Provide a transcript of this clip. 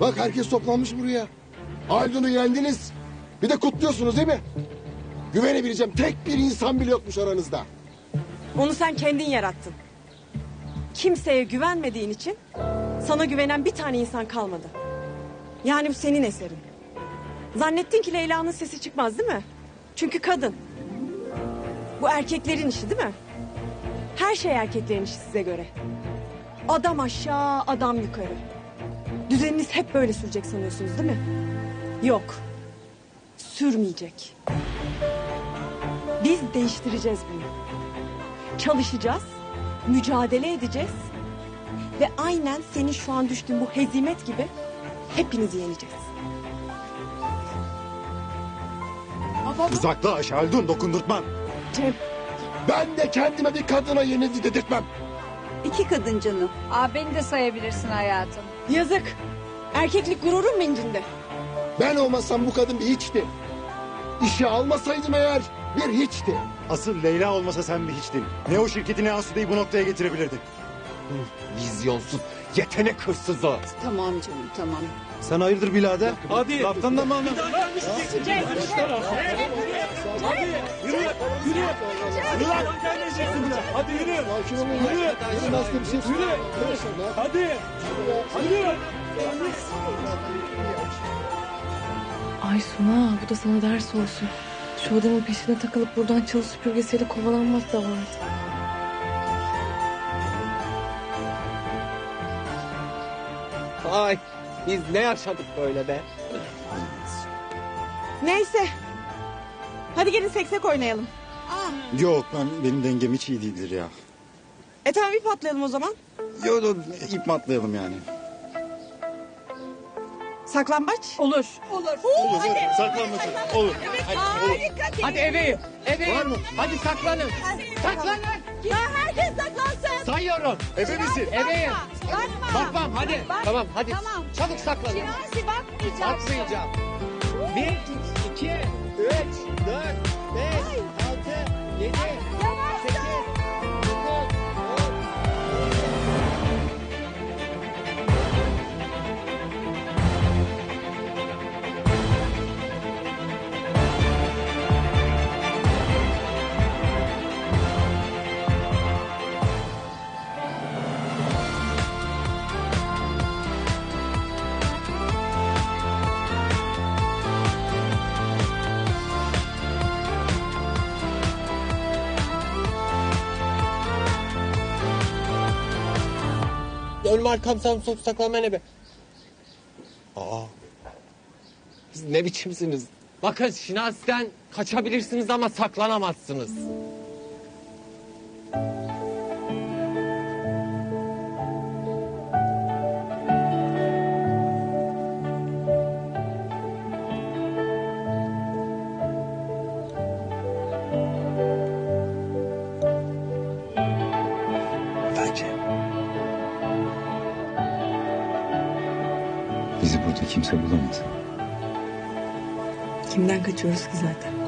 Bak herkes toplanmış buraya. Aydın'ı yendiniz. Bir de kutluyorsunuz değil mi? Güvenebileceğim tek bir insan bile yokmuş aranızda. Onu sen kendin yarattın. Kimseye güvenmediğin için sana güvenen bir tane insan kalmadı. Yani bu senin eserin. Zannettin ki Leyla'nın sesi çıkmaz değil mi? Çünkü kadın. Bu erkeklerin işi değil mi? Her şey erkeklerin işi size göre. Adam aşağı, adam yukarı. Düzeniniz hep böyle sürecek sanıyorsunuz değil mi? Yok. Sürmeyecek. Biz değiştireceğiz bunu. Çalışacağız, mücadele edeceğiz ve aynen senin şu an düştüğün bu hezimet gibi hepinizi yeneceğiz. Uzaklaş Haldun dokundurtmam. Cem, Ben de kendime bir kadına yenildi dedirtmem. İki kadın canım. Aa, beni de sayabilirsin hayatım. yazık. Erkeklik gururun mu incindi? Ben olmasam bu kadın bir hiçti. İşe almasaydım eğer bir hiçti. Asıl Leyla olmasa sen bir hiçtin. Ne o şirketi ne Asude'yi bu noktaya getirebilirdin. Vizyonsuz, yetenek hırsızı. Tamam canım tamam. Sen hayırdır birader? Hadi. Laftan da mı anladın? Hadi yürü. Yürü. Yürü. Başka bir şey Yürü. Hadi. Ay Suna bu da sana ders olsun. Şu adamın peşine takılıp buradan çalı süpürgesiyle kovalanmak da var. Ay biz ne yaşadık böyle be. Neyse. Hadi gelin seksek oynayalım. Yok ben benim dengem hiç iyi değildir ya. E tamam bir patlayalım o zaman. Yok yok ip mi atlayalım yani? Saklambaç. Olur. Olur. Saklanmasın. Olur. Hadi eve, eve. Hadi saklanın. Saklanın. Ya herkes saklansın. Sayıyorum. Ebe misin? Eveyim. Bakma. Bakmam hadi. Tamam hadi. Tamam. Çabuk saklanın. Şinasi bakmayacağım. Atmayacağım. Bir, iki, üç, dört, beş, Ölme arkam sağım sol saklanma ne be? Aa. Siz ne biçimsiniz? Bakın Şinasi'den kaçabilirsiniz ama saklanamazsınız. Bizi burada kimse bulamaz. Kimden kaçıyoruz ki zaten?